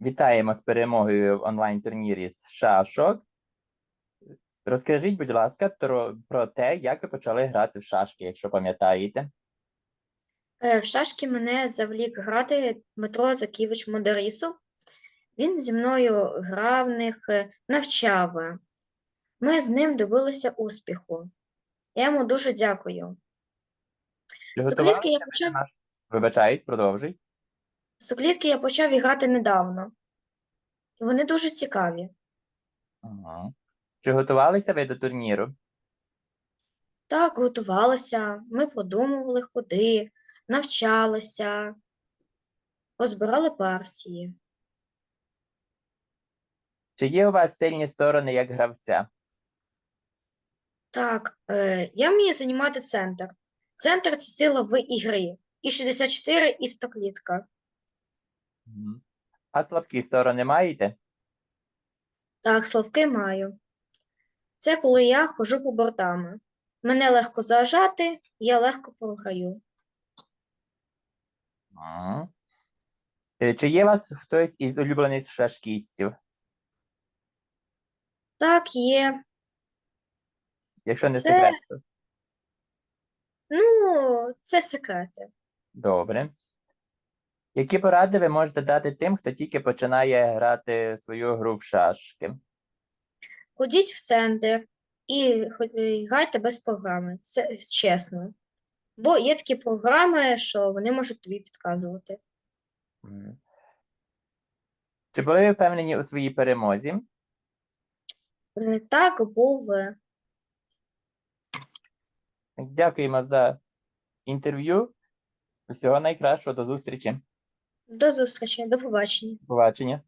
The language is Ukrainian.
Вітаємо з перемогою в онлайн-турнірі з шашок. Розкажіть, будь ласка, про, те, як ви почали грати в шашки, якщо пам'ятаєте. Е, В шашки мене завлік грати Дмитро Заківич Модарисов. Він зі мною грав в них, е, навчав. Ми з ним добилися успіху. Я йому дуже дякую. Соклітки я почав, Вибачаюсь, продовжуй. Соклітки я почав грати недавно. І Вони дуже цікаві. Ага. Чи готувалися ви до турніру? Так, готувалися, ми продумували ходи, навчалися, розбирали партії. Чи є у вас сильні сторони як гравця? Так, е, я вмію займати центр. Центр це сила в ігрі. І 64, і 100 клітка. А слабкі сторони маєте? Так, слабки маю. Це коли я ходжу по бортами. Мене легко зажати, я легко. Ага. Е, Чи є у вас хтось із улюблених шашкістів? Так, є. Якщо не Це- секрет, то Ну, це секрети. добре. Які поради ви можете дати тим, хто тільки починає грати свою гру в шашки? Ходіть в центр і і грайте без програми. Це чесно. Бо є такі програми, що вони можуть тобі підказувати. Мгм. Чи були ви впевнені у своїй перемозі? Е, Так, був. е, Дякуємо за інтерв'ю. Всього найкращого, до зустрічі. До зустрічі, до побачення. Побачення.